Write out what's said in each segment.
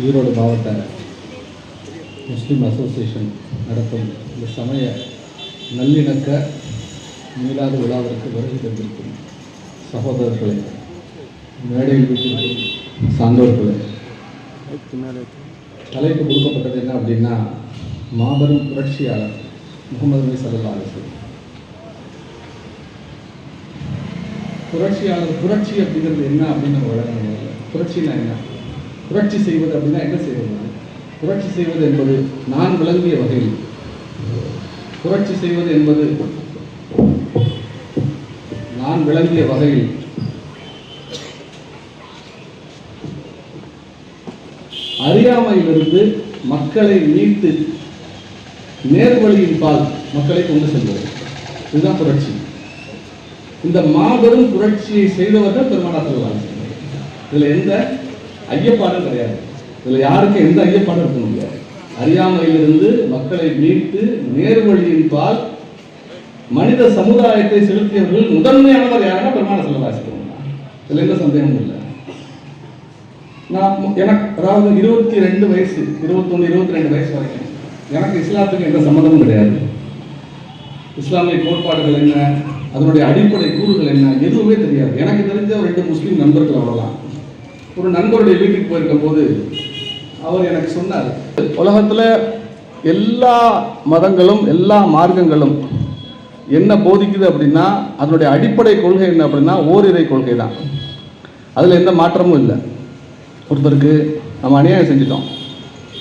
ஈரோடு மாவட்ட முஸ்லீம் அசோசியேஷன் நடத்தும் இந்த சமய நல்லிணக்க மீளாத விழாவிற்கு வருகை தந்திருக்கும் சகோதரர்களே மேடையில் வீட்டிற்கும் சான்றோர்களே. தலைப்பு கொடுக்கப்பட்டது என்ன அப்படின்னா மாபெரும் புரட்சியாளர் முகமது நபி சல்லா அரசு புரட்சியாளர் புரட்சி அப்படிங்கிறது என்ன அப்படின்னு நம்ம விளங்கணும் புரட்சினா என்ன? புரட்சி செய்வது அப்படின்னா என்ன செய்வது? புரட்சி செய்வது என்பது நான் விளங்கிய வகையில். புரட்சி செய்வது என்பது நான் விளங்கிய வகையில். அறியாமையிலிருந்து மக்களை மீட்டு நேர்வழியின் பால் மக்களை கொண்டு செல்வது. இதுதான் புரட்சி. இந்த மாபெரும் புரட்சியை செய்தவர்கள் பெருமானா செல்வாங்க இதுல எந்த ஐயப்பாடும் கிடையாது. இதுல யாருக்கும் எந்த ஐயப்பாடும் இருக்க முடியாது. அறியாமையிலிருந்து மக்களை மீட்டு நேர்வழியின் பால் மனித சமுதாயத்தை செலுத்தியவர்கள் முதன்மையானவர் யாருன்னா பெருமான செல்வாசிக்கிறோம் இதுல எந்த சந்தேகமும் இல்லை. நான் எனக்கு அதாவது இருபத்தி ரெண்டு வயசு இருபத்தொன்று இருபத்தி ரெண்டு வயசு வரைக்கும் எனக்கு இஸ்லாத்துக்கு எந்த சம்மந்தமும் கிடையாது. இஸ்லாமிய கோட்பாடுகள் என்ன? அதனுடைய அடிப்படை கூறுகள் என்ன? எதுவுமே தெரியாது. எனக்கு தெரிஞ்ச ஒரு ரெண்டு முஸ்லீம் நண்பர்கள் அவ்வளோதான் ஒரு நண்பருடைய வீட்டுக்கு போயிருக்கும் போது அவர் எனக்கு சொன்னார் உலகத்தில் எல்லா மதங்களும் எல்லா மார்க்கங்களும் என்ன போதிக்குது அப்படின்னா அதனுடைய அடிப்படை கொள்கை என்ன அப்படின்னா ஓரிரை கொள்கை தான். அதில் எந்த மாற்றமும் இல்லை. ஒருத்தருக்கு நம்ம அநியாயம் செஞ்சிட்டோம்.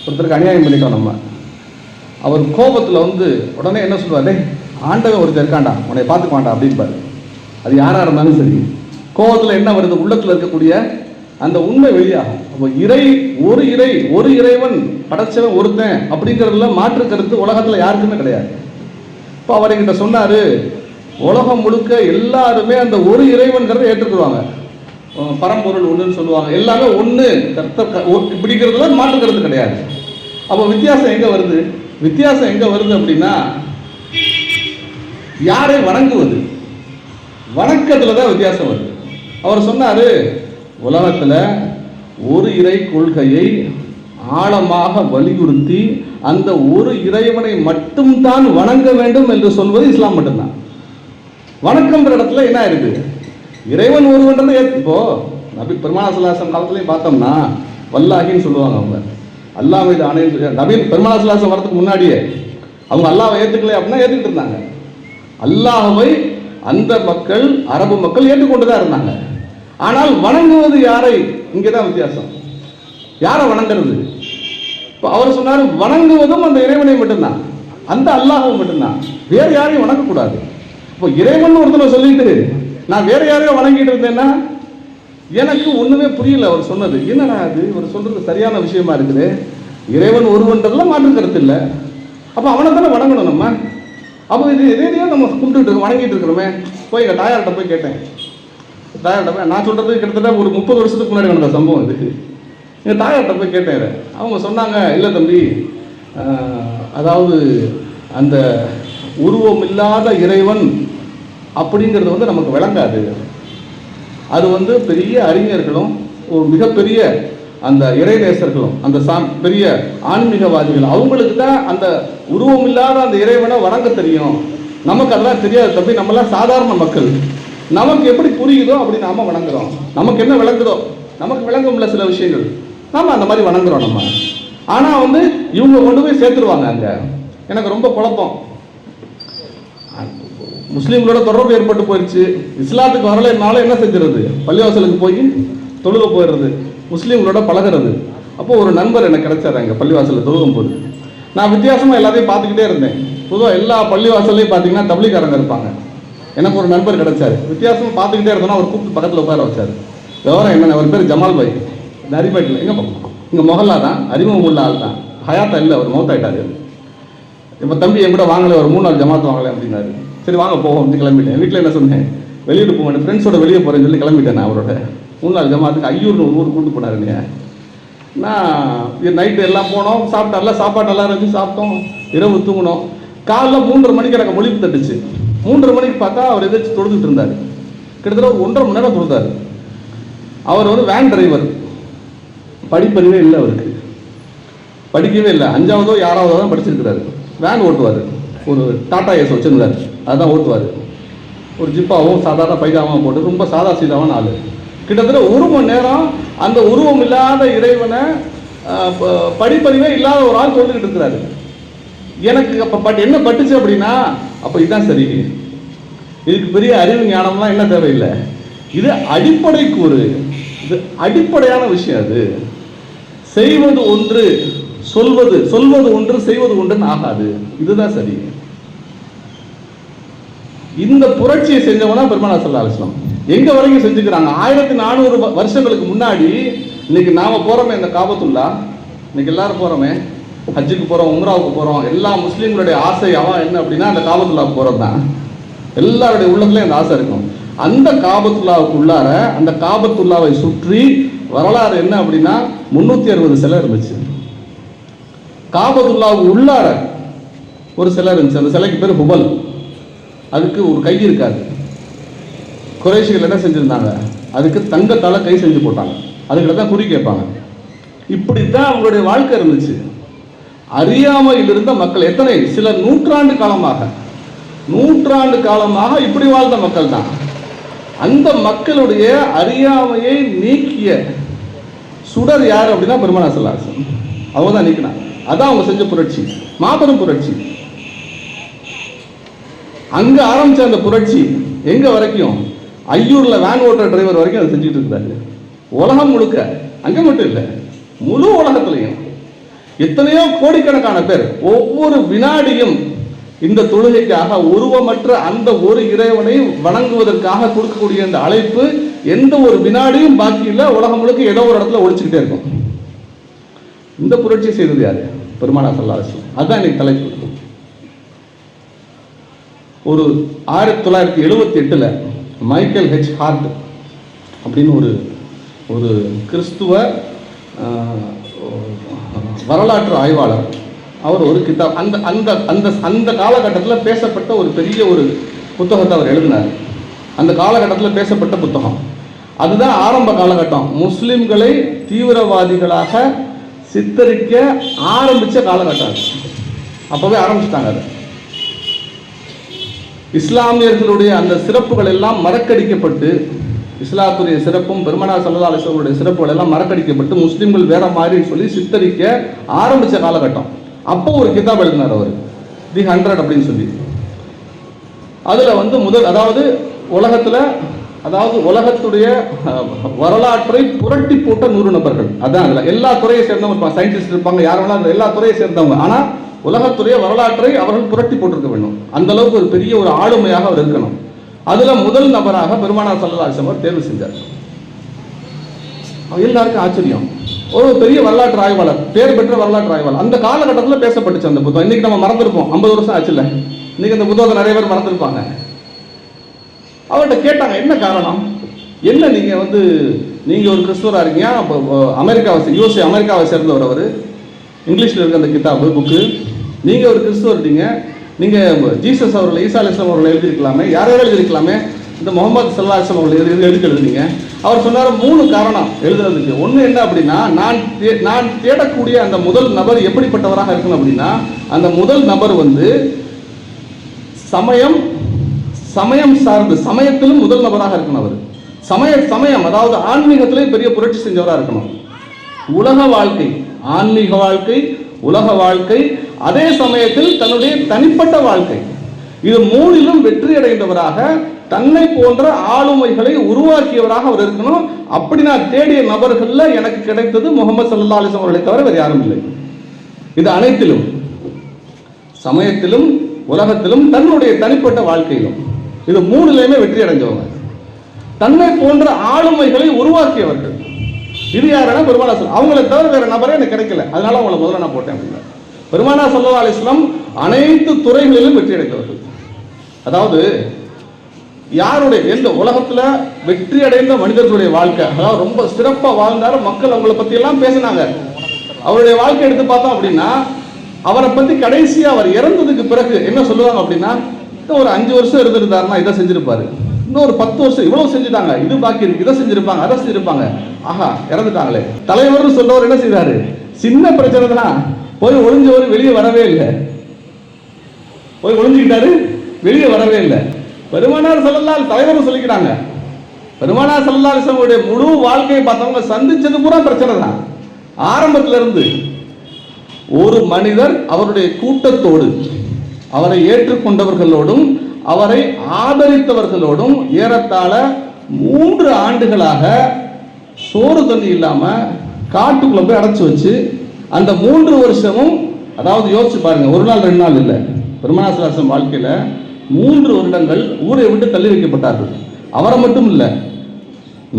ஒருத்தருக்கு அநியாயம் பண்ணிட்டோம் நம்ம. அவர் கோபத்தில் வந்து உடனே என்ன சொல்லுவார் ஆண்டவன் ஒருத்தர் இருக்காண்டா உன்னை பார்த்துக்க வேண்டாம் அப்படின்பாரு அது யாராக இருந்தாலும் சரி. கோபத்தில் என்ன வருது? உள்ளத்தில் இருக்கக்கூடிய அந்த உண்மை வெளியாகும். அப்போ இறை ஒரு இறை ஒரு இறைவன் படைச்சவன் ஒருத்தன் அப்படிங்கிறதுல மாற்று கருத்து உலகத்தில் யாருக்குமே கிடையாது. இப்போ அவர் என்கிட்ட சொன்னார் உலகம் முழுக்க எல்லாருமே அந்த ஒரு இறைவன்கிறத ஏற்றுக்குவாங்க பரம்பொருள் ஒன்றுன்னு சொல்லுவாங்க. எல்லாமே ஒன்று கர்த்தர் க- ஒ- இப்படிங்கிறதுல மாற்று கருத்து கிடையாது. அப்போ வித்தியாசம் எங்கே வருது? வித்தியாசம் எங்கே வருது அப்படின்னா யாரை வணங்குவது? வணக்கத்தில் தான் வித்தியாசம் வருது. அவர் சொன்னார் உலகத்தில் ஒரு இறை கொள்கையை ஆழமாக வலியுறுத்தி அந்த ஒரு இறைவனை மட்டும்தான் வணங்க வேண்டும் என்று சொல்வது இஸ்லாம் மட்டும்தான். வணக்கம்ன்ற இடத்துல என்ன இருக்கு இறைவன் ஒருவன்றது ஏத்- இப்போ நபி பெருமாசலாசம் காலத்துலையும் பார்த்தோம்னா வல்லாஹின்னு சொல்லுவாங்க அவங்க. அல்லாஹ் மீது ஆணையம் நபீன் பெருமாசலாசம் வரதுக்கு முன்னாடியே அவங்க அல்லாவை ஏற்றுக்கலை அப்படின்னா ஏற்றுக்கிட்டு இருந்தாங்க. அல்லாஹவை அந்த மக்கள் அரபு மக்கள் ஏற்றுக்கொண்டு தான் இருந்தாங்க. ஆனால் வணங்குவது யாரை? இங்கே தான் வித்தியாசம். யாரை வணங்குறது? இப்போ அவர் சொன்னார் வணங்குவதும் அந்த இறைவனை மட்டும்தான். அந்த அல்லாஹ்வை மட்டும்தான். வேறு யாரையும் வணங்கக்கூடாது. இப்போ இறைவன் ஒருத்தனை சொல்லிட்டு நான் வேற யாரையோ வணங்கிட்டு இருந்தேன்னா எனக்கு ஒன்றுமே புரியல. அவர் சொன்னது. என்னடா அது இவர் சொல்றது சரியான விஷயமா இருக்குது. இறைவன் ஒருவன்றதுல மாற்று கருத்து இல்லை. அப்போ அவனை தானே வணங்கணும் நம்ம? அப்போ இது எதையோ நம்ம கும்பிட்டுட்டு இருக்கோம், வணங்கிட்டு இருக்கிறோமே. போய் எங்கள் தாயார்கிட்ட போய் கேட்டேன். நான் சொல்கிறது கிட்டத்தட்ட ஒரு முப்பது வருஷத்துக்கு முன்னாடி நடந்த சம்பவம் இது. எங்கள் தாயார்கிட்ட போய் கேட்டேன். அவங்க சொன்னாங்க இல்லை தம்பி அதாவது அந்த உருவம் இல்லாத இறைவன் அப்படிங்கிறது வந்து நமக்கு விளங்காது. அது வந்து பெரிய அறிஞர்களும் ஒரு மிகப்பெரிய அந்த இறைநேசர்களும் அந்த சா பெரிய ஆன்மீகவாதிகள் அவங்களுக்கு தான் அந்த உருவம் இல்லாத அந்த இறைவனை வணங்க தெரியும். நமக்கு அதெல்லாம் தெரியாது தம்பி. நம்மளாம் சாதாரண மக்கள். நமக்கு எப்படி புரியுதோ அப்படி நாம வணங்குறோம். நமக்கு என்ன விளங்குதோ? நமக்கு விளங்கும்ல சில விஷயங்கள். நாம அந்த மாதிரி வணங்குறோம் நம்ம. ஆனா வந்து இவங்க கொண்டு போய் சேர்த்துருவாங்க அங்க. எனக்கு ரொம்ப குழப்பம். முஸ்லீம்களோட தொடர்பு ஏற்பட்டு போயிடுச்சு இஸ்லாத்துக்கு வரலைனால என்ன செஞ்சுறது பள்ளிவாசலுக்கு போய் தொழுக போயிடுறது. முஸ்லீம்களோட பழகுறது. அப்போ ஒரு நண்பர் எனக்கு கிடைச்சாரு அங்கே பள்ளிவாசலில் தொழுகும் போது. நான் வித்தியாசமாக எல்லாத்தையும் பார்த்துக்கிட்டே இருந்தேன். பொதுவாக எல்லா பள்ளிவாசல்லையும் பார்த்தீங்கன்னா தப்லீகாரங்க இருப்பாங்க. எனக்கு ஒரு நண்பர் கிடைச்சாரு. வித்தியாசமாக பார்த்துக்கிட்டே இருந்தோம்னா அவர் கூப்பிட்டு பக்கத்தில் உட்கார வச்சார். விவரம் என்ன அவர் பேர் ஜமால் பாய். இந்த அரிப்பேட்டில் எங்கே இங்கே மொஹல்லா தான் அறிமுகம் உள்ள ஆள் தான். ஹயாத்தா இல்லை அவர் மௌத்தாயிட்டார். இப்போ தம்பி என் கூட வாங்கலை ஒரு மூணு நாள் ஜமாத்து வாங்கலை அப்படின்னாரு. சரி வாங்க போவோம் அப்படின்னு கிளம்பிட்டேன். வீட்டில் என்ன சொன்னேன்? வெளியூர் போவேன் ஃப்ரெண்ட்ஸோட வெளியே போகிறேன்னு சொல்லி கிளம்பிட்டேன் நான் அவரோட. மூணு நாள் ஜமாத்துக்கு ஐயூர்னு ஒரு ஊர் கூட்டு போனார் என்னைய. நான் நைட்டு எல்லாம் போனோம் சாப்பிட்டா எல்லாம் சாப்பாடு நல்லா இருந்துச்சு சாப்பிட்டோம். இரவு தூங்கினோம். காலைல மூன்றரை மணிக்கு எனக்கு மொழிப்பு தட்டுச்சு. மூன்றரை மணிக்கு பார்த்தா அவர் எதிர்த்து தொழுதுட்டு இருந்தார். கிட்டத்தட்ட ஒரு ஒன்றரை மணி நேரம் தொழுதார். அவர் வந்து வேன் டிரைவர் படிப்பறிவே இல்லை அவருக்கு. படிக்கவே இல்லை. அஞ்சாவதோ யாராவதோ தான் படிச்சிருக்கிறாரு. வேன் ஓட்டுவார். ஒரு டாடா ஏஸ் வச்சுருந்தார். அதுதான் ஓட்டுவார். ஒரு ஜிப்பாவும் சாதாரண பைஜாமாவும் போட்டு ரொம்ப சாதா சீதாவான ஆள். கிட்டத்தட்ட ஒரு மணி நேரம் அந்த உருவம் இல்லாத இறைவனை ப- படிப்பறிவே இல்லாத ஒரு ஆள் சொல்லிக்கிட்டு இருக்கிறாரு. எனக்கு அப்போ பட் என்ன பட்டுச்சு அப்படின்னா அப்போ இதுதான் சரி. இதுக்கு பெரிய அறிவு ஞானம்லாம் என்ன தேவையில்லை? இது அடிப்படை கூறு. இது அடிப்படையான விஷயம் அது. செய்வது ஒன்று சொல்வது சொல்வது ஒன்று செய்வது ஒன்றுன்னு ஆகாது. இதுதான் சரி. இந்த புரட்சியை செஞ்சவனா பெருமானா சல்லா அலிஸ்லாம் எங்க வரைக்கும் செஞ்சுக்கிறாங்க? ஆயிரத்தி நானூறு வருஷங்களுக்கு முன்னாடி இன்னைக்கு நாம போறோமே இந்த காபத்துல்லா? இன்னைக்கு எல்லாரும் போறோமே? ஹஜ்ஜுக்கு போகிறோம் உம்ராவுக்கு போகிறோம் எல்லா முஸ்லீம்களுடைய ஆசை அவன் என்ன அப்படின்னா அந்த காபத்துல்லாவுக்கு போகிறது தான் எல்லாருடைய உள்ளத்துலயும் அந்த ஆசை இருக்கும். அந்த காபத்துல்லாவுக்கு உள்ளார அந்த காபத்துல்லாவை சுற்றி வரலாறு என்ன அப்படின்னா முந்நூற்றி அறுபது சிலை இருந்துச்சு. காபத்துல்லாவுக்கு உள்ளார ஒரு சிலை இருந்துச்சு. அந்த சிலைக்கு பேர் ஹுபல். அதுக்கு ஒரு கை இருக்காது. குறைஷிகள் என்ன செஞ்சுருந்தாங்க? அதுக்கு தங்கத்தால் கை செஞ்சு போட்டாங்க. அதுக்கிட்ட தான் குறி கேட்பாங்க. இப்படி தான் அவங்களுடைய வாழ்க்கை இருந்துச்சு. அறியாமையில் இருந்த மக்கள் எத்தனை? சில நூற்றாண்டு காலமாக நூற்றாண்டு காலமாக இப்படி வாழ்ந்த மக்கள் தான் அந்த மக்களுடைய அறியாமையை நீக்கிய சுடர் யார் அப்படின்னா பெருமானா செல்லாசன். அவங்க தான் நீக்கினாங்க அதான் அவங்க செஞ்ச புரட்சி. மாபெரும் புரட்சி. அங்க ஆரம்பிச்ச அந்த புரட்சி எங்க வரைக்கும்? ஐயூர்ல வேன் ஓட்டுற டிரைவர் வரைக்கும் அதை செஞ்சுட்டு இருக்கிறாரு உலகம் முழுக்க. அங்க மட்டும் இல்லை. முழு உலகத்திலையும். எத்தனையோ கோடிக்கணக்கான பேர் ஒவ்வொரு வினாடியும் இந்த தொழுகைக்காக உருவமற்ற அந்த ஒரு இறைவனை வணங்குவதற்காக கொடுக்கக்கூடிய இந்த அழைப்பு எந்த ஒரு வினாடியும் பாக்கி இல்லை. உலகம் முழுக்க ஏதோ ஒரு இடத்துல ஒழிச்சுக்கிட்டே இருக்கும். இந்த புரட்சி செய்தது யாரு? பெருமானா சல்லாசம் அதுதான் இன்னைக்கு தலைப்பு. ஒரு ஆயிரத்தி தொள்ளாயிரத்தி எழுபத்தி எட்டில் மைக்கேல் ஹெச் ஹார்ட் அப்படின்னு ஒரு ஒரு கிறிஸ்துவ வரலாற்று ஆய்வாளர். அவர் ஒரு கிதாப் அந்த அந்த அந்த அந்த காலகட்டத்தில் பேசப்பட்ட ஒரு பெரிய ஒரு புத்தகத்தை அவர் எழுதினார். அந்த காலகட்டத்தில் பேசப்பட்ட புத்தகம். அதுதான் ஆரம்ப காலகட்டம். முஸ்லிம்களை தீவிரவாதிகளாக சித்தரிக்க ஆரம்பிச்ச காலகட்டம் அது. அப்போவே ஆரம்பிச்சிட்டாங்க அது. இஸ்லாமியர்களுடைய அந்த சிறப்புகள் எல்லாம் மறக்கடிக்கப்பட்டு இஸ்லாத்துடைய சிறப்பும் பெருமனா சல்லா அலிஸ்வருடைய சிறப்புகள் எல்லாம் மறக்கடிக்கப்பட்டு முஸ்லீம்கள் வேற மாதிரி சொல்லி சித்தரிக்க ஆரம்பிச்ச காலகட்டம். அப்போ ஒரு கிதாப் எழுதினார் அவர். தி ஹண்ட்ரட் அப்படின்னு சொல்லி. அதில் வந்து முதல் அதாவது உலகத்துல அதாவது உலகத்துடைய வரலாற்றை புரட்டி போட்ட நூறு நபர்கள். அதான் அதில் எல்லா துறையை சேர்ந்தவங்க இருப்பாங்க. சயின்டிஸ்ட் இருப்பாங்க யார் வேணாலும் எல்லா துறையை சேர்ந்தவங்க. ஆனால் உலகத்துடைய வரலாற்றை அவர்கள் புரட்டி போட்டிருக்க வேண்டும். அந்த அளவுக்கு ஒரு பெரிய ஒரு ஆளுமையாக அவர் இருக்கணும். அதுல முதல் நபராக பெருமானார் சல்லா அவர் தேர்வு செஞ்சார். எல்லாருக்கும் ஆச்சரியம். ஒரு பெரிய வரலாற்று ஆய்வாளர் பேர் பெற்ற வரலாற்று ஆய்வாளர். அந்த காலகட்டத்தில் பேசப்பட்டுச்சு அந்த புத்தகம். இன்னைக்கு நம்ம மறந்துருப்போம். ஐம்பது வருஷம் ஆச்சுல்ல. இன்னைக்கு அந்த புத்தகத்தை நிறைய பேர் மறந்துருப்பாங்க. அவர்கிட்ட கேட்டாங்க என்ன காரணம்? என்ன நீங்க வந்து நீங்க ஒரு கிறிஸ்துவரா இருக்கீங்க? அப்போ அமெரிக்காவை யூஎஸ்ஏ அமெரிக்காவை சேர்ந்தவர் அவர். இங்கிலீஷில் இருக்க அந்த கிதாபு புக்கு. நீங்க ஒரு கிறிஸ்துவர் இருக்கீங்க. நீங்கள் ஜீசஸ் அவர்கள் ஈசா அலிஸ்லாம் அவர்கள் எழுதியிருக்கலாமே? யாரையாவது எழுதியிருக்கலாமே? இந்த முகமது சல்லா அலிஸ்லாம் அவர்கள் எது எதுக்கு எழுதுனீங்க? அவர் சொன்னார் மூணு காரணம் எழுதுறதுக்கு. ஒன்று என்ன அப்படின்னா நான் தே- நான் தேடக்கூடிய அந்த முதல் நபர் எப்படிப்பட்டவராக இருக்கணும் அப்படின்னா அந்த முதல் நபர் வந்து சமயம் சமயம் சார்ந்து சமயத்திலும் முதல் நபராக இருக்கணும் அவர். சமய சமயம் அதாவது ஆன்மீகத்திலே பெரிய புரட்சி செஞ்சவராக இருக்கணும். உலக வாழ்க்கை ஆன்மீக வாழ்க்கை உலக வாழ்க்கை அதே சமயத்தில் தன்னுடைய தனிப்பட்ட வாழ்க்கை. இது மூணிலும் வெற்றி அடைந்தவராக தன்னை போன்ற ஆளுமைகளை உருவாக்கியவராக அவர் இருக்கணும். அப்படி நான் தேடிய நபர்கள்ல எனக்கு கிடைத்தது முகமது சல்லா அலிஸ்லாம் அவர்களை தவிர வேறு யாரும் இல்லை. இது அனைத்திலும் சமயத்திலும் உலகத்திலும் தன்னுடைய தனிப்பட்ட வாழ்க்கையிலும். இது மூணுலையுமே வெற்றி அடைஞ்சவங்க தன்னை போன்ற ஆளுமைகளை உருவாக்கியவர்கள். இது யாருன்னா பெருமாள் அவங்களை தவிர வேற நபரே எனக்கு கிடைக்கல. அதனால அவங்களை முதல்ல நான் போட்டேன் அப்படின்னா பெருமானா சல்லா அலிஸ்லாம் அனைத்து துறைகளிலும் வெற்றி அடைந்தவர்கள். அதாவது யாருடைய எந்த உலகத்துல வெற்றி அடைந்த மனிதர்களுடைய வாழ்க்கை அதாவது ரொம்ப சிறப்பாக வாழ்ந்தாரு மக்கள் அவங்கள பத்தி எல்லாம் பேசினாங்க. அவருடைய வாழ்க்கை எடுத்து பார்த்தோம் அப்படின்னா அவரை பத்தி கடைசியா அவர் இறந்ததுக்கு பிறகு என்ன சொல்லுவாங்க அப்படின்னா இன்னும் ஒரு அஞ்சு வருஷம் இருந்திருந்தாருன்னா இதை செஞ்சிருப்பாரு. இன்னும் ஒரு பத்து வருஷம் இவ்வளவு செஞ்சுட்டாங்க இது பாக்கி இருக்கு இதை செஞ்சிருப்பாங்க அதை செஞ்சிருப்பாங்க. ஆஹா இறந்துட்டாங்களே. தலைவர்னு சொல்றவர் என்ன செய்றாரு? சின்ன பிரச்சனை தான் போய் ஒளிஞ்சவர் வெளியே வரவே இல்லை. போய் ஒளிஞ்சுக்கிட்டாரு வெளியே வரவே இல்லை. பெருமானார் செல்லல்லால் தலைவர் சொல்லிக்கிறாங்க. பெருமானார் செல்லல்லாசனுடைய முழு வாழ்க்கையை பார்த்தவங்க சந்திச்சது பூரா பிரச்சனை தான். ஆரம்பத்துல இருந்து ஒரு மனிதர் அவருடைய கூட்டத்தோடு அவரை ஏற்றுக்கொண்டவர்களோடும் அவரை ஆதரித்தவர்களோடும் ஏறத்தாழ மூன்று ஆண்டுகளாக சோறு தண்ணி இல்லாம காட்டுக்குள்ள போய் அடைச்சு வச்சு அந்த மூன்று வருஷமும் அதாவது யோசிச்சு பாருங்க ஒரு நாள் ரெண்டு நாள் இல்லை. பெருமனாசலாசன் வாழ்க்கையில் மூன்று வருடங்கள் ஊரை விட்டு தள்ளி வைக்கப்பட்டார்கள். அவரை மட்டும் இல்லை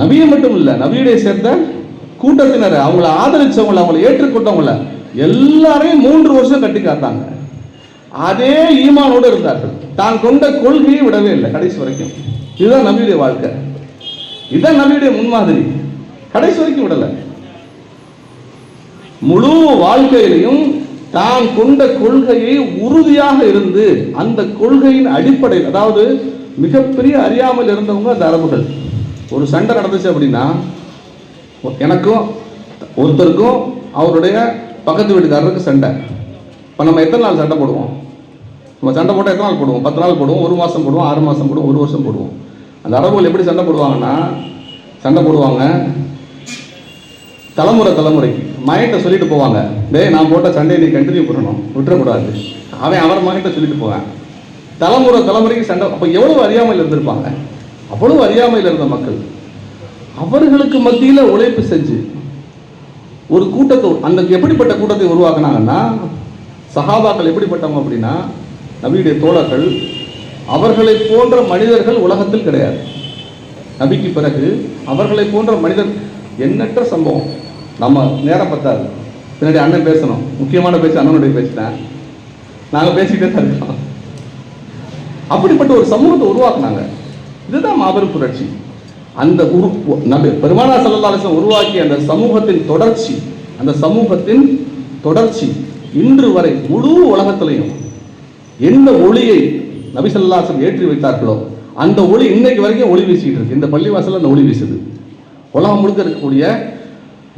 நபியை மட்டும் இல்லை நபியுடைய சேர்ந்த கூட்டத்தினர் அவங்கள ஆதரிச்சவங்கள அவங்கள ஏற்றுக்கொண்டவங்கள எல்லாரையும் மூன்று வருஷம் கட்டி காத்தாங்க. அதே ஈமானோடு இருந்தார்கள். தான் கொண்ட கொள்கையை விடவே இல்லை கடைசி வரைக்கும். இதுதான் நபியுடைய வாழ்க்கை. இதுதான் நபியுடைய முன்மாதிரி. கடைசி வரைக்கும் விடலை. முழு வாழ்க்கையிலையும் தான் கொண்ட கொள்கையை உறுதியாக இருந்து அந்த கொள்கையின் அடிப்படையில் அதாவது மிகப்பெரிய அறியாமல் இருந்தவங்க அந்த அரபுகள். ஒரு சண்டை நடந்துச்சு அப்படின்னா எனக்கும் ஒருத்தருக்கும் அவருடைய பக்கத்து வீட்டுக்காரருக்கு சண்டை. இப்போ நம்ம எத்தனை நாள் சண்டை போடுவோம்? நம்ம சண்டை போட்டால் எத்தனை நாள் போடுவோம்? பத்து நாள் போடுவோம் ஒரு மாதம் போடுவோம் ஆறு மாதம் போடுவோம் ஒரு வருஷம் போடுவோம். அந்த அரபுகள் எப்படி சண்டை போடுவாங்கன்னா சண்டை போடுவாங்க தலைமுறை தலைமுறைக்கு. மகன்கிட்ட சொல்லிட்டு போவாங்க. டேய் நான் போட்ட சண்டையை நீ கண்டினியூ பண்ணணும். விட்டுறக்கூடாது. அவன் அவர் மகன்கிட்ட சொல்லிட்டு போவேன். தலைமுறை தலைமுறைக்கு சண்டை. அப்போ எவ்வளவு அறியாமையில் இருந்திருப்பாங்க? அவ்வளவு அறியாமையில் இருந்த மக்கள். அவர்களுக்கு மத்தியில் உழைப்பு செஞ்சு ஒரு கூட்டத்தை அந்த எப்படிப்பட்ட கூட்டத்தை உருவாக்குனாங்கன்னா சஹாபாக்கள் எப்படிப்பட்டவங்க அப்படின்னா நபியுடைய தோழர்கள் அவர்களை போன்ற மனிதர்கள் உலகத்தில் கிடையாது. நபிக்கு பிறகு அவர்களை போன்ற மனிதர் எண்ணற்ற சம்பவம். நம்ம நேரம் பத்தாது. பின்னாடி அண்ணன் பேசணும். முக்கியமான பேச்சு அண்ணனுடைய பேசிட்டேன் நாங்கள் பேசிக்கிட்டே தான் இருக்கோம். அப்படிப்பட்ட ஒரு சமூகத்தை உருவாக்குனாங்க. இதுதான் மாபெரும் புரட்சி. அந்த உரு நபி பெருமானா சல்லல்லாஹு உருவாக்கிய அந்த சமூகத்தின் தொடர்ச்சி அந்த சமூகத்தின் தொடர்ச்சி இன்று வரை முழு உலகத்திலையும் எந்த ஒளியை நபிசல்லாசன் ஏற்றி வைத்தார்களோ அந்த ஒளி இன்னைக்கு வரைக்கும் ஒளி வீசிக்கிட்டு இருக்கு. இந்த பள்ளிவாசல்ல அந்த ஒளி வீசுது. உலகம் முழுக்க இருக்கக்கூடிய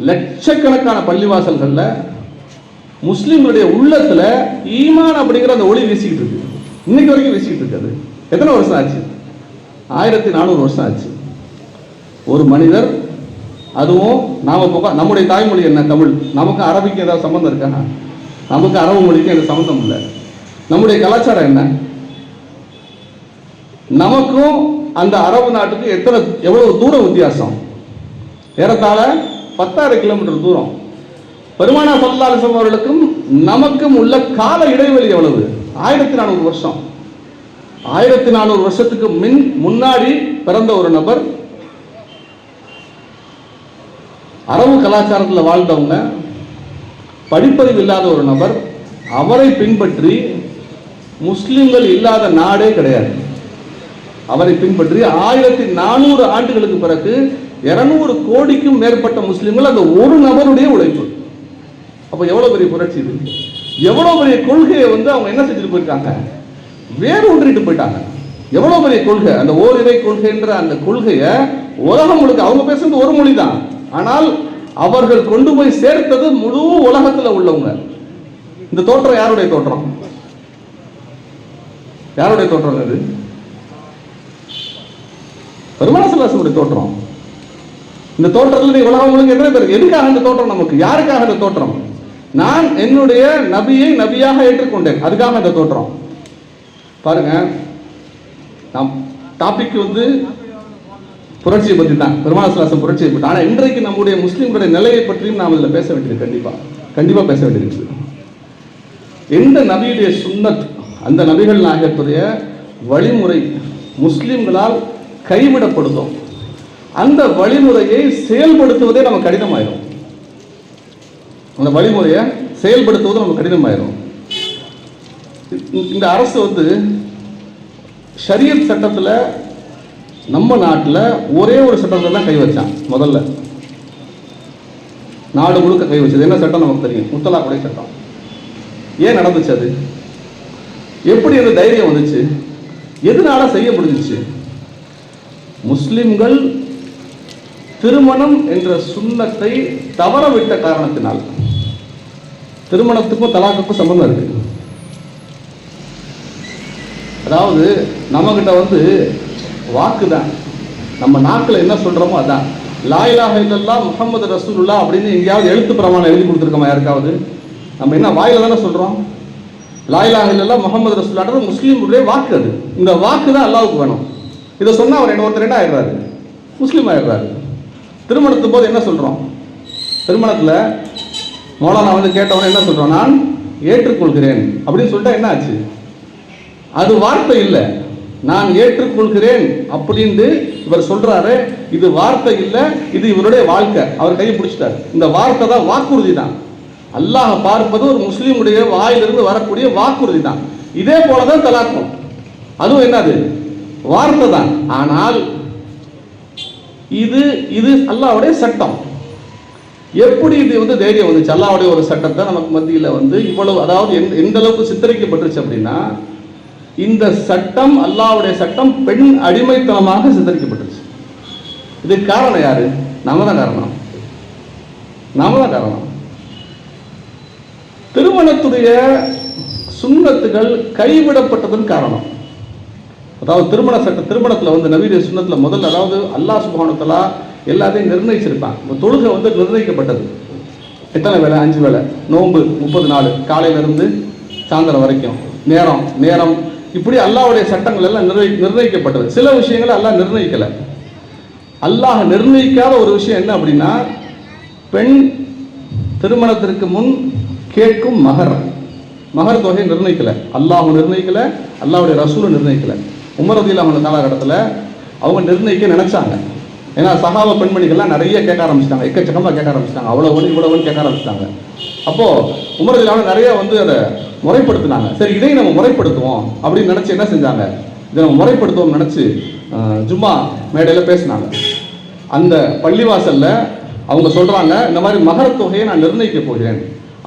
லட்சக்கணக்கான பள்ளிவாசல்களில் முஸ்லீம்களுடைய உள்ளத்தில் ஈமான் அப்படிங்கிற அந்த ஒளி வீசிக்கிட்டு இருக்கு. இன்னைக்கு வரைக்கும் வீசிக்கிட்டு இருக்காது எத்தனை வருஷம் ஆச்சு? ஆயிரத்தி நானூறு வருஷம் ஆச்சு. ஒரு மனிதர் அதுவும் நாம போக நம்முடைய தாய்மொழி என்ன? தமிழ். நமக்கு அரபிக்கு ஏதாவது சம்மந்தம் இருக்கா? நமக்கு அரபு மொழிக்கு எனக்கு சம்மந்தம் இல்லை. நம்முடைய கலாச்சாரம் என்ன? நமக்கும் அந்த அரபு நாட்டுக்கு எத்தனை எவ்வளவு தூரம் வித்தியாசம்? ஏறத்தாழ பத்தாயிரம் கிலோமீட்டர் தூரம். பெருமானா சல்லாலிசம் அவர்களுக்கும் நமக்கும் உள்ள கால இடைவெளி எவ்வளவு? ஆயிரத்தி நானூறு வருஷம். ஆயிரத்தி நானூறு வருஷத்துக்கு மின் முன்னாடி பிறந்த ஒரு நபர் அரபு கலாச்சாரத்தில் வாழ்ந்தவங்க படிப்பறிவு இல்லாத ஒரு நபர் அவரை பின்பற்றி முஸ்லிம்கள் இல்லாத நாடே கிடையாது. அவரை பின்பற்றி ஆயிரத்தி நானூறு ஆண்டுகளுக்கு பிறகு இருநூறு கோடிக்கும் மேற்பட்ட முஸ்லீம்கள் அந்த ஒரு நபருடைய உழைப்பு. அப்போ எவ்வளோ பெரிய புரட்சி இது? எவ்வளோ பெரிய கொள்கையை வந்து அவங்க என்ன செஞ்சுட்டு போயிருக்காங்க? வேறு ஒன்றிட்டு போயிட்டாங்க. எவ்வளோ பெரிய கொள்கை? அந்த ஓரிரை கொள்கைன்ற அந்த கொள்கையை உலகம் முழுக்க அவங்க பேசுறது ஒரு மொழி தான் ஆனால் அவர்கள் கொண்டு போய் சேர்த்தது முழு உலகத்தில் உள்ளவங்க. இந்த தோற்றம் யாருடைய தோற்றம்? யாருடைய தோற்றம் அது? பெருமாசல்லாசனுடைய தோற்றம். இந்த தோற்றத்தில் நீ உலகம் முழுங்க எத்தனை பேருக்கு எதுக்காக இந்த தோற்றம் நமக்கு? யாருக்காக இந்த தோற்றம்? நான் என்னுடைய நபியை நபியாக ஏற்றுக்கொண்டேன். அதுக்காக இந்த தோற்றம். பாருங்க நாம் டாபிக் வந்து புரட்சியை பற்றி தான். பெருமாசுவாசம் புரட்சியை பற்றி ஆனால் இன்றைக்கு நம்முடைய முஸ்லீம்களுடைய நிலையை பற்றியும் நாம் இதில் பேச வேண்டியது கண்டிப்பாக கண்டிப்பாக பேச வேண்டியிருக்கு. எந்த நபியுடைய சுண்ணத் அந்த நபிகள் நாயகத்துடைய வழிமுறை முஸ்லீம்களால் கைவிடப்படுதோ அந்த வழிமுறையை செயல்படுத்துவதே நமக்கு கடினமாயிரும். அந்த வழிமுறையை செயல்படுத்துவது நமக்கு கடினமாயிரும். இந்த- இந்த அரசு வந்து ஷரியத் சட்டத்தில் நம்ம நாட்டில் ஒரே ஒரு சட்டத்தில் தான் கை வச்சான் முதல்ல. நாடு முழுக்க கை வச்சது. என்ன சட்டம் நமக்கு தெரியும்? முத்தலாக்குடைய சட்டம். ஏன் நடந்துச்சு அது? எப்படி அந்த தைரியம் வந்துச்சு? எதனால செய்ய முடிஞ்சிச்சு? முஸ்லிம்கள் திருமணம் என்ற சுண்ணத்தை தவறவிட்ட காரணத்தினால் திருமணத்துக்கும் தலாக்குக்கும் சம்பந்தம் இருக்கு. அதாவது நம்மகிட்ட வந்து வாக்கு தான் நம்ம நாக்கில் என்ன சொல்கிறோமோ அதான். லாயிலாக இல்லல்லா முகமது ரசூலுல்லா அப்படின்னு எங்கேயாவது எழுத்து பிரமாணம் எழுதி கொடுத்துருக்கோமா யாருக்காவது? நம்ம என்ன வாயில தானே சொல்கிறோம் லாயிலாக இல்லல்லா முகமது ரசூல்லான்றது முஸ்லீமுடைய வாக்கு அது. இந்த வாக்கு தான் அல்லாவுக்கு வேணும். இதை சொன்னால் அவர் என்ன ஒருத்தர் என்ன ஆயிடுறாரு? முஸ்லீம் ஆயிடுறாரு. திருமணத்து போது என்ன சொல்கிறோம் திருமணத்தில் மௌலானா வந்து கேட்டவன என்ன சொல்கிறோம் நான் ஏற்றுக்கொள்கிறேன். அப்படின்னு சொல்லிட்டா என்ன ஆச்சு? அது வார்த்தை இல்லை. நான் ஏற்றுக்கொள்கிறேன் அப்படின்னு இவர் சொல்றாரு. இது வார்த்தை இல்லை. இது இவருடைய வாழ்க்கை. அவர் கையை பிடிச்சிட்டார். இந்த வார்த்தை தான் வாக்குறுதி தான். அல்லாஹ் பார்ப்பது ஒரு முஸ்லீமுடைய வாயிலிருந்து வரக்கூடிய வாக்குறுதி தான். இதே போல தான் தலாக்கும். அதுவும் என்னது? வார்த்தை தான். ஆனால் இது இது அல்லாவுடைய சட்டம். எப்படி இது வந்து தைரியம் வந்துச்சு? அல்லாவுடைய ஒரு சட்டத்தை நமக்கு மத்தியில் வந்து இவ்வளவு அதாவது எந்த எந்த அளவுக்கு சித்தரிக்கப்பட்டுருச்சு அப்படின்னா இந்த சட்டம் அல்லாவுடைய சட்டம் பெண் அடிமைத்தனமாக சித்தரிக்கப்பட்டுருச்சு. இதுக்கு காரணம் யாரு? நம்ம தான் காரணம். நாம தான் காரணம். திருமணத்துடைய சுண்ணத்துகள் கைவிடப்பட்டதன் காரணம். அதாவது திருமண சட்ட திருமணத்தில் வந்து நவீன சுண்ணத்தில் முதல்ல அதாவது அல்லாஹ் சுபானத்தலா எல்லாத்தையும் நிர்ணயிச்சிருப்பான் இப்போ தொழுகை வந்து நிர்ணயிக்கப்பட்டது. எத்தனை வேலை அஞ்சு வேலை நோன்பு முப்பது நாள். காலையிலேருந்து சாயந்தரம் வரைக்கும். நேரம் நேரம். இப்படி அல்லாவுடைய சட்டங்கள் எல்லாம் நிர்ணய நிர்ணயிக்கப்பட்டது. சில விஷயங்களை அல்லாஹ் நிர்ணயிக்கலை. அல்லாஹ் நிர்ணயிக்காத ஒரு விஷயம் என்ன அப்படின்னா பெண் திருமணத்திற்கு முன் கேட்கும் மகர். மகர் தொகையை நிர்ணயிக்கலை. அல்லாஹ் நிர்ணயிக்கலை. அல்லாவுடைய ரசூலும் நிர்ணயிக்கலை. உமரதியில் அவங்க காலகட்டத்தில் அவங்க நிர்ணயிக்க நினைச்சாங்க. ஏன்னா சகாப பெண்மணிகள்லாம் நிறைய கேட்க ஆரம்பிச்சிட்டாங்க. எக்கச்சக்கமாக கேட்க ஆரம்பிச்சிட்டாங்க. அவ்வளோ ஒன்று இவ்வளோன்னு கேட்க ஆரம்பிச்சிட்டாங்க. அப்போது உமரதியில் நிறைய வந்து அதை முறைப்படுத்தினாங்க. சரி இதை நம்ம முறைப்படுத்துவோம் அப்படின்னு நினச்சி என்ன செஞ்சாங்க? இதை நம்ம முறைப்படுத்துவோம்னு நினச்சி ஜும்மா மேடையில் பேசினாங்க. அந்த பள்ளிவாசலில் அவங்க சொல்கிறாங்க இந்த மாதிரி மகரத்தொகையை தொகையை நான் நிர்ணயிக்க போகிறேன்.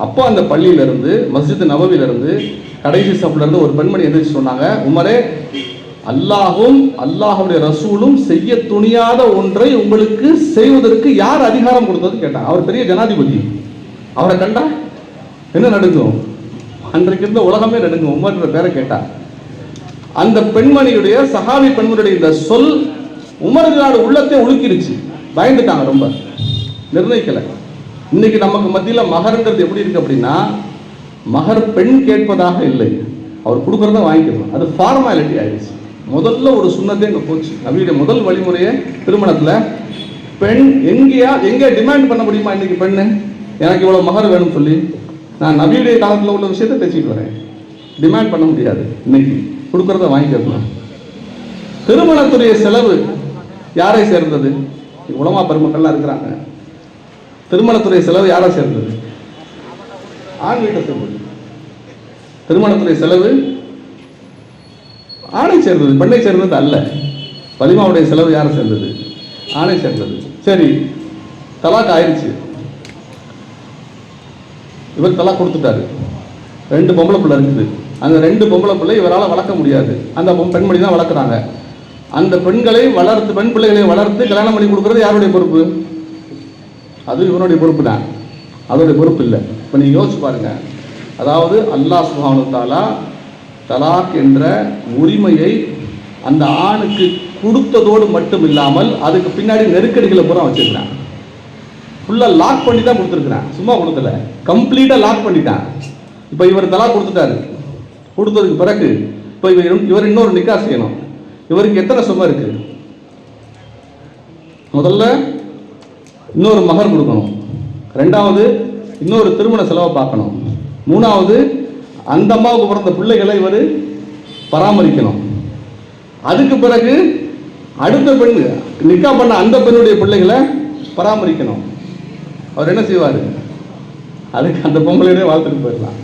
அப்போ அந்த பள்ளியிலேருந்து மஸ்ஜித் நபவிலிருந்து கடைசி சப்புலேருந்து ஒரு பெண்மணி எந்திரிச்சு சொன்னாங்க உமரே அல்லாஹும் அல்லாஹுடைய ரசூலும் செய்ய துணியாத ஒன்றை உங்களுக்கு செய்வதற்கு யார் அதிகாரம் கொடுத்தது கேட்டான் அவர் பெரிய ஜனாதிபதி. அவரை கண்டா? என்ன நடுங்கும்? அன்றைக்கு இருந்த உலகமே நடுங்கும். உமர்ன்ற பேரை கேட்டா. அந்த பெண்மணியுடைய சஹாபி பெண்மணியுடைய இந்த சொல் உமர்களோட உள்ளத்தை உலுக்கிருச்சு பயந்துட்டாங்க ரொம்ப. நிர்ணயிக்கல. இன்னைக்கு நமக்கு மத்தியில் மகருங்கிறது எப்படி இருக்கு அப்படின்னா மகர் பெண் கேட்பதாக இல்லை. அவர் கொடுக்கறத வாங்கிக்கணும். அது ஃபார்மாலிட்டி ஆயிடுச்சு. முதல்ல ஒரு சுண்ணத்தே இங்கே போச்சு. நபியுடைய முதல் வழிமுறையே திருமணத்தில் பெண் எங்கேயா எங்கே டிமாண்ட் பண்ண முடியுமா இன்னைக்கு பெண்ணு? எனக்கு இவ்வளோ மகர் வேணும்னு சொல்லி நான் நபியுடைய காலத்தில் உள்ள விஷயத்தை பேசிட்டு வரேன். டிமாண்ட் பண்ண முடியாது இன்னைக்கு. கொடுக்கறத வாங்கிக்கணும் திருமணத்துடைய செலவு யாரை சேர்ந்தது? உலமா பெருமக்கள்லாம் இருக்கிறாங்க. திருமணத்துடைய செலவு யாரை சேர்ந்தது? ஆண் வீட்டை திருமணத்துடைய திருமணத்துறை செலவு ஆணை சேர்ந்தது பெண்ணை சேர்ந்தது அல்ல. வலிமாவுடைய செலவு யாரை சேர்ந்தது? ஆணை சேர்ந்தது. சரி தலாக் ஆயிடுச்சு இவர் தலாக் கொடுத்துட்டாரு. ரெண்டு பொம்பளை பிள்ளை இருக்குது. அந்த ரெண்டு பொம்பளை பிள்ளை இவரால் வளர்க்க முடியாது. அந்த பெண்மணி தான் வளர்க்குறாங்க. அந்த பெண்களை வளர்த்து பெண் பிள்ளைகளை வளர்த்து கல்யாணம் பண்ணி கொடுக்கறது யாருடைய பொறுப்பு? அது இவனுடைய பொறுப்பு தான். அதோடைய பொறுப்பு இல்லை. இப்போ நீங்கள் யோசிச்சு பாருங்க. அதாவது அல்லாஹ் சுஹானு தாலா தலாக் என்ற உரிமையை அந்த ஆணுக்கு கொடுத்ததோடு மட்டும் இல்லாமல் அதுக்கு பின்னாடி நெருக்கடிகளை பூரா வச்சிருக்கிறான். ஃபுல்லாக லாக் பண்ணி தான் கொடுத்துருக்குறான். சும்மா கொடுக்கல. கம்ப்ளீட்டாக லாக் பண்ணிட்டான். இப்போ இவர் தலாக் கொடுத்துட்டாரு. கொடுத்ததுக்கு பிறகு இப்போ இவர் இவர் இன்னொரு நிக்கா செய்யணும். இவருக்கு எத்தனை சும்மா இருக்கு? முதல்ல இன்னொரு மகர் கொடுக்கணும். ரெண்டாவது இன்னொரு திருமண செலவை பார்க்கணும். மூணாவது அந்த அம்மாவுக்கு பிறந்த பிள்ளைகளை இவர் பராமரிக்கணும். அதுக்கு பிறகு அடுத்த பெண் நிக்கா பண்ண அந்த பெண்ணுடைய பிள்ளைகளை பராமரிக்கணும். அவர் என்ன செய்வார்? அதுக்கு அந்த பொங்கலையே வாழ்த்துட்டு போயிடலாம்.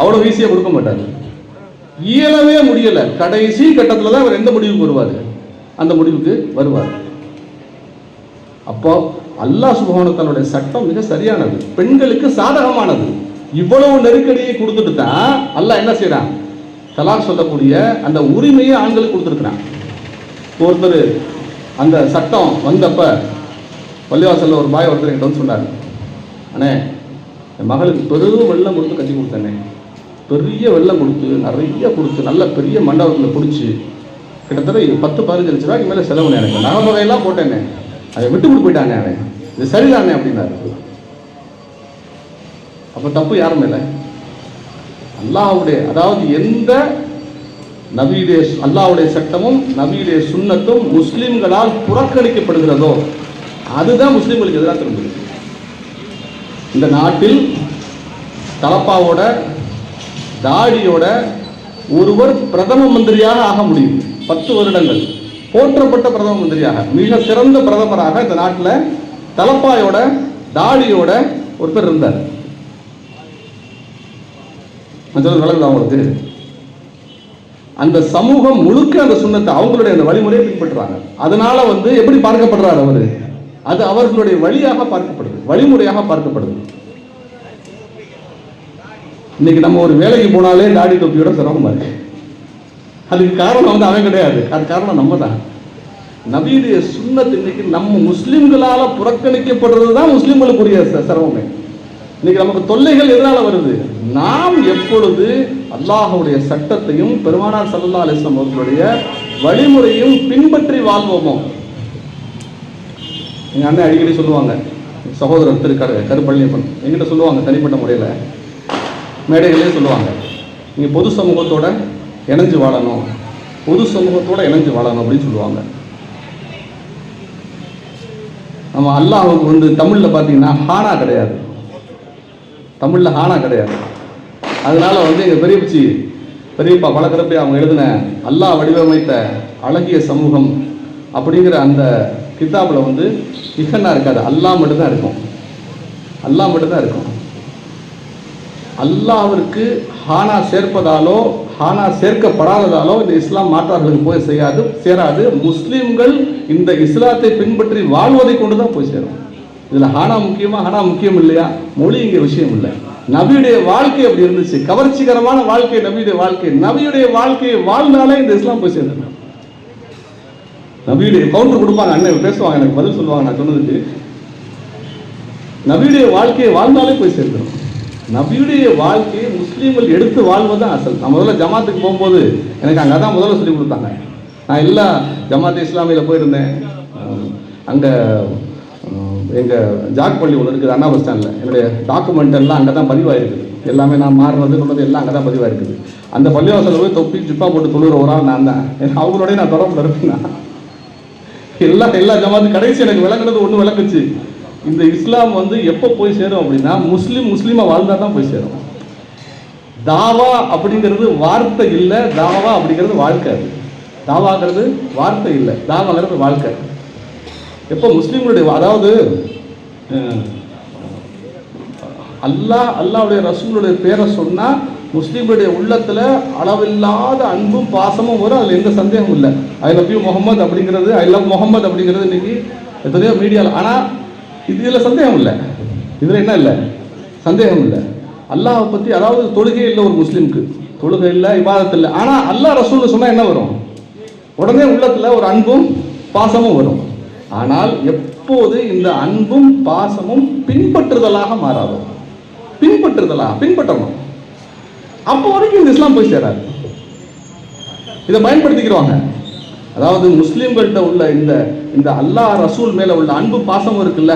அவ்வளோ ஈஸியாக கொடுக்க மாட்டார். இயலவே முடியல. கடைசி கட்டத்தில் தான் அவர் எந்த முடிவுக்கு வருவார்? அந்த முடிவுக்கு வருவார். அப்போ அல்லாஹ் சுபஹானு தன்னுடைய சட்டம் மிக சரியானது. பெண்களுக்கு சாதகமானது. இவ்வளவு நெருக்கடியை கொடுத்துட்டு தான் அல்லாஹ் என்ன செய்யறான் தலாக் சொல்லக்கூடிய அந்த உரிமையை ஆண்களுக்கு கொடுத்துருக்கிறான். ஒருத்தர் அந்த சட்டம் வந்தப்ப பள்ளிவாசல்ல ஒரு பாய் ஒருத்தர் என்கிட்ட வந்து சொன்னார். அண்ணே என் மகளுக்கு பெரும் வெள்ளம் கொடுத்து கட்டி கொடுத்தேனே. பெரிய வெள்ளம் கொடுத்து நிறைய கொடுத்து நல்ல பெரிய மண்டபத்தில் பிடிச்சி கிட்டத்தட்ட பத்து பதினஞ்சு லட்ச ரூபாய்க்கு மேலே செலவு எனக்கு. நகை வகையெல்லாம் போட்டேனே. அதை விட்டு கொடுத்து போயிட்டானே அவன். இது சரிதானே அப்படின்னாரு. அப்போ தப்பு யார் மேலே அல்லாஹ்வுடைய அதாவது எந்த நபியுடைய அல்லாஹ்வுடைய சட்டமும் நபியுடைய சுண்ணத்தும் முஸ்லிம்களால் புறக்கணிக்கப்படுகிறதோ அதுதான் முஸ்லீம்களுக்கு எதிராக திரும்புது. இந்த நாட்டில் தலப்பாவோட தாடியோட ஒருவர் பிரதம மந்திரியாக ஆக முடியும். பத்து வருடங்கள். போற்றப்பட்ட பிரதம மந்திரியாக மிக சிறந்த பிரதமராக இந்த நாட்டில் தலப்பாயோட தாடியோட ஒருத்தர் இருந்தார். நான் சொல்றது அவங்களுக்கு அந்த சமூகம் முழுக்க அந்த சுண்ணத்தை அவங்களுடைய அந்த வழிமுறையை பின்பற்றுறாங்க. அதனால வந்து எப்படி பார்க்கப்படுறாரு அவரு? அது அவர்களுடைய வழியாக பார்க்கப்படுது வழிமுறையாக பார்க்கப்படுது. இன்னைக்கு நம்ம ஒரு வேலைக்கு போனாலே தாடி தொப்பியோட சிரமமா இருக்கு. அதுக்கு காரணம் வந்து அவன் கிடையாது. அது காரணம் நம்ம தான் நபீடைய சுண்ணத் இன்னைக்கு நம்ம முஸ்லிம்களால புறக்கணிக்கப்படுறது தான் முஸ்லிம்களுக்குரிய சிரமமே. இன்னைக்கு நமக்கு தொல்லைகள் எதனால வருது? நாம் எப்பொழுது அல்லாஹுடைய சட்டத்தையும் பெருமானார் சல்லா அலிஸ்லாம் அவர்களுடைய வழிமுறையும் பின்பற்றி வாழ்வோமோ? எங்க அண்ணன் அடிக்கடி சொல்லுவாங்க சகோதரர் திரு கரு கருப்பள்ளியப்பன் எங்கிட்ட சொல்லுவாங்க தனிப்பட்ட முறையில். மேடைகளே சொல்லுவாங்க நீங்கள் பொது சமூகத்தோட இணைஞ்சு வாழணும் பொது சமூகத்தோட இணைஞ்சு வாழணும் அப்படின்னு சொல்லுவாங்க. நம்ம அல்லாஹுக்கு வந்து தமிழில் பார்த்தீங்கன்னா ஹானா கிடையாது. தமிழில் ஹானா கிடையாது. அதனால வந்து எங்கள் பெரியப்பிச்சி பெரியப்பா பழக்கிறப்ப அவங்க எழுதின அல்லாஹ் வடிவமைத்த அழகிய சமூகம் அப்படிங்கிற அந்த கிதாபில் வந்து இகன்னா இருக்காது. அல்லாஹ் மட்டும்தான் இருக்கும். அல்லாஹ் மட்டும்தான் இருக்கும். அல்லாவிற்கு ஹானா சேர்ப்பதாலோ ஹானா சேர்க்கப்படாததாலோ இந்த இஸ்லாம் மாற்றார்களுக்கு போய் செய்யாது சேராது. முஸ்லீம்கள் இந்த இஸ்லாத்தை பின்பற்றி வாழ்வதை கொண்டு தான் போய் சேரும். இதில் ஹானா முக்கியமா ஹானா முக்கியம் இல்லையா? மொழி இங்கே விஷயம் இல்லை. நபியுடைய வாழ்க்கை அப்படி இருந்துச்சு. கவர்ச்சிகரமான வாழ்க்கை நபியுடைய வாழ்க்கை. நபியுடைய வாழ்க்கையை வாழ்ந்தாலே இந்த இஸ்லாம் போய் சேர்ந்துடும் நபியுடைய கவுண்டர் கொடுப்பாங்க அண்ணன் பேசுவாங்க எனக்கு பதில் சொல்லுவாங்க நான் சொன்னதுக்கு. நபியுடைய வாழ்க்கையை வாழ்ந்தாலே போய் சேர்ந்துடும் நபியுடைய வாழ்க்கையை முஸ்லீம்கள் எடுத்து வாழ்வது தான் அசல். நான் முதல்ல ஜமாத்துக்கு போகும்போது எனக்கு அங்கே தான் முதல்ல சொல்லி கொடுத்தாங்க. நான் எல்லா ஜமாத் இஸ்லாமியில் போயிருந்தேன். அங்கே எங்கள் ஜாக் பள்ளி ஒன்று இருக்குது அண்ணா பஸ் ஸ்டாண்டில் என்னுடைய டாக்குமெண்ட் எல்லாம் அங்கே தான் பதிவாயிருக்குது. எல்லாமே நான் மாறுறது சொன்னது எல்லாம் அங்கே தான் பதிவாயிருக்குது. அந்த பள்ளிவாசலில் போய் தொப்பி ஜிப்பா போட்டு தொழுகிற ஒரு ஆள் நான் தான். அவங்களோடய நான் தொடர்பில் இருப்பேன் எல்லா எல்லா ஜமாத்து கடைசி எனக்கு விளங்குனது ஒன்று விளக்குச்சு இந்த இஸ்லாம் வந்து எப்போ போய் சேரும் அப்படின்னா முஸ்லீம் முஸ்லீமாக வாழ்ந்தா தான் போய் சேரும். தாவா அப்படிங்கிறது வார்த்தை இல்லை தாவா அப்படிங்கிறது வாழ்க்கை அது. தாவாங்கிறது வார்த்தை இல்லை தாவாங்கிறது வாழ்க்கை எப்போ முஸ்லீம்களுடைய அதாவது அல்லாஹ் அல்லாவுடைய ரசூலுடைய பேரை சொன்னால் முஸ்லீம்களுடைய உள்ளத்தில் அளவில்லாத அன்பும் பாசமும் வரும். அதில் எந்த சந்தேகமும் இல்லை. ஐ லவ் யூ முகமது அப்படிங்கிறது ஐ லவ் முகமது அப்படிங்கிறது இன்னைக்கு எத்தனையோ மீடியாவில் ஆனால் இது இதில் சந்தேகம் இல்லை. இதில் என்ன இல்லை? சந்தேகம் இல்லை. அல்லாஹை பற்றி அதாவது தொழுகை இல்லை ஒரு முஸ்லீமுக்கு. தொழுகை இல்லை இபாதத் இல்லை. ஆனால் அல்லாஹ் ரசூல்னு சொன்னால் என்ன வரும்? உடனே உள்ளத்தில் ஒரு அன்பும் பாசமும் வரும். ஆனால் எப்போது இந்த அன்பும் பாசமும் பின்பற்றுதலாக மாறாது பின்பற்றுதலாக பின்பற்றணும். அப்போ வரைக்கும் இந்த இஸ்லாம் போய் சேராது. இதை பயன்படுத்திக்கிறவாங்க அதாவது முஸ்லீம்கள்ட்ட உள்ள இந்த இந்த அல்லாஹ் ரசூல் மேல உள்ள அன்பு பாசம் இருக்குல்ல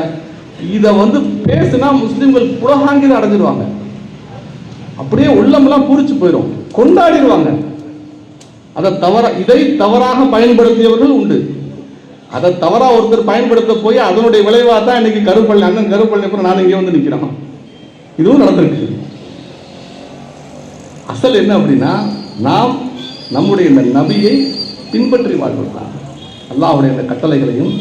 இதை வந்து பேசுனா முஸ்லீம்கள் புலகாங்கிதம் அடைஞ்சிருவாங்க. அப்படியே உள்ளமெல்லாம் பூரிச்சு போயிடும் கொண்டாடிடுவாங்க. அதை தவற இதை தவறாக பயன்படுத்தியவர்கள் உண்டு. அதை தவறா ஒருத்தர் பயன்படுத்த போய் அதனுடைய விளைவாக தான் இன்னைக்கு கருப்பள்ளி அண்ணன் கருப்பள்ளி அப்புறம் நான் இங்கே வந்து நிற்கிறோம் இதுவும் நடந்திருக்கு. அசல் என்ன அப்படின்னா நாம் நம்முடைய இந்த நபியை பின்பற்றி வாழ்வதுதான். அல்லாவுடைய இந்த கட்டளைகளையும்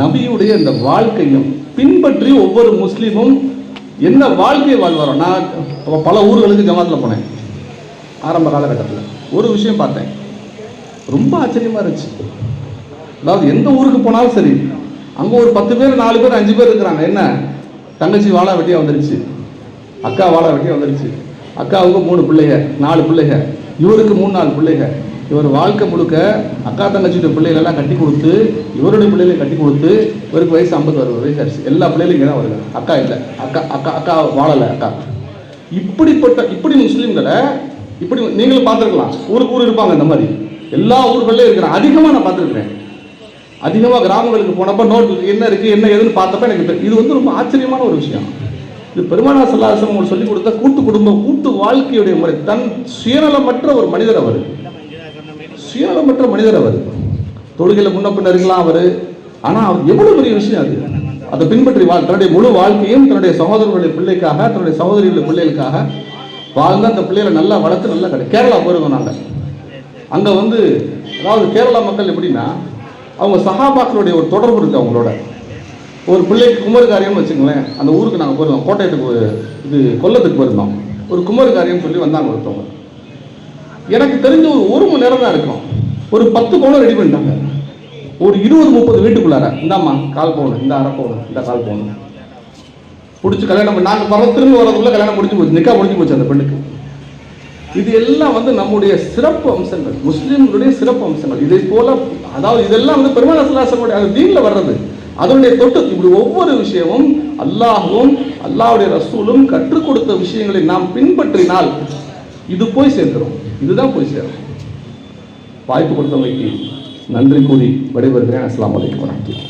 நபியுடைய இந்த வாழ்க்கையும் பின்பற்றி ஒவ்வொரு முஸ்லீமும் என்ன வாழ்க்கையை வாழ்வாரோ நான் பல ஊர்களுக்கு ஜமாத்தில் போனேன் ஆரம்ப காலகட்டத்தில். ஒரு விஷயம் பார்த்தேன். ரொம்ப ஆச்சரியமா இருந்துச்சு. அதாவது எந்த ஊருக்கு போனாலும் சரி அங்கே ஒரு பத்து பேர் நாலு பேர் அஞ்சு பேர் இருக்கிறாங்க. என்ன? தங்கச்சி வாழா வெட்டியாக வந்துருச்சு. அக்கா வாழா வெட்டியாக வந்துருச்சு. அக்காவுக்கு மூணு பிள்ளைங்க நாலு பிள்ளைங்க. இவருக்கு மூணு நாலு பிள்ளைங்க. இவர் வாழ்க்கை முழுக்க அக்கா தங்கச்சியுடைய பிள்ளைகளெல்லாம் கட்டி கொடுத்து இவருடைய பிள்ளைகளை கட்டி கொடுத்து இவருக்கு வயசு ஐம்பது அறுபது வயசு ஆச்சு எல்லா பிள்ளைகளும் இங்கே தான் வருது அக்கா இல்லை. அக்கா அக்கா அக்கா வாழலை அக்கா. இப்படிப்பட்ட இப்படி முஸ்லீம்களை இப்படி நீங்களும் பார்த்துருக்கலாம். ஊருக்கு ஊர் இருப்பாங்க இந்த மாதிரி. எல்லா ஊர்கள்லையும் இருக்கிறேன் அதிகமாக நான் பார்த்துருக்குறேன். அதிகமாக கிராமங்களுக்கு போனப்போ நோட் என்ன இருக்குது என்ன ஏதுன்னு பார்த்தப்ப எனக்கு இது வந்து ரொம்ப ஆச்சரியமான ஒரு விஷயம். இது பெருமானா சல்லாசம் உங்களுக்கு சொல்லிக் கொடுத்த கூட்டு குடும்பம் கூட்டு வாழ்க்கையுடைய முறை. தன் சுயநலமற்ற ஒரு மனிதர் அவர். சுயநலமற்ற மனிதர் அவர். தொழுகையில் முன்ன பின்ன இருக்கலாம் அவர். ஆனால் அவர் எவ்வளவு பெரிய விஷயம் அது. அதை பின்பற்றி வாழ் தன்னுடைய முழு வாழ்க்கையும் தன்னுடைய சகோதரர்களுடைய பிள்ளைக்காக தன்னுடைய சகோதரிகளுடைய பிள்ளைகளுக்காக வாழ்ந்து அந்த பிள்ளைகளை நல்லா வளர்த்து நல்லா கிடை கேரளா போயிருந்தோம் நாங்கள் அங்கே வந்து அதாவது கேரளா மக்கள் எப்படின்னா அவங்க சகாபாக்களுடைய ஒரு தொடர்பு இருக்குது அவங்களோட. ஒரு பிள்ளைக்கு குமர் வச்சுங்களேன் அந்த ஊருக்கு நாங்கள் போயிருந்தோம். கோட்டையத்துக்கு இது கொல்லத்துக்கு போயிருந்தோம். ஒரு குமரகாரியம் சொல்லி வந்தாங்க ஒருத்தவங்க. எனக்கு தெரிஞ்ச ஒரு ஒரு மணி நேரம் தான் இருக்கும். ஒரு பத்து கோணம் ரெடி பண்ணிட்டாங்க. ஒரு இருபது முப்பது வீட்டுக்குள்ளார இந்தாம்மா கால் போகணும் இந்த அரை போகணும் இந்த கால் போகணும் பிடிச்சி கல்யாணம் நாங்கள் பரவ திரும்ப வரதுக்குள்ள கல்யாணம் முடிஞ்சு போச்சு நிக்கா முடிஞ்சு போச்சு அந்த பெண்ணுக்கு. இது எல்லாம் வந்து நம்முடைய சிறப்பு அம்சங்கள் முஸ்லிம்களுடைய சிறப்பு அம்சங்கள். இதை போல அதாவது இதெல்லாம் வந்து பெருமாள் அசலாசனுடைய அது தீனில் வர்றது. அதனுடைய தொட்டு இப்படி ஒவ்வொரு விஷயமும் அல்லாஹும் அல்லாஹ்வுடைய ரசூலும் கற்றுக் கொடுத்த விஷயங்களை நாம் பின்பற்றினால் இது போய் சேர்ந்துரும் இதுதான் போய் சேரும். வாய்ப்பு கொடுத்தவங்களுக்கு நன்றி கூறி விடைபெறுகிறேன். அஸ்லாம் அலைக்கும் வரஹ்மத்துல்லாஹி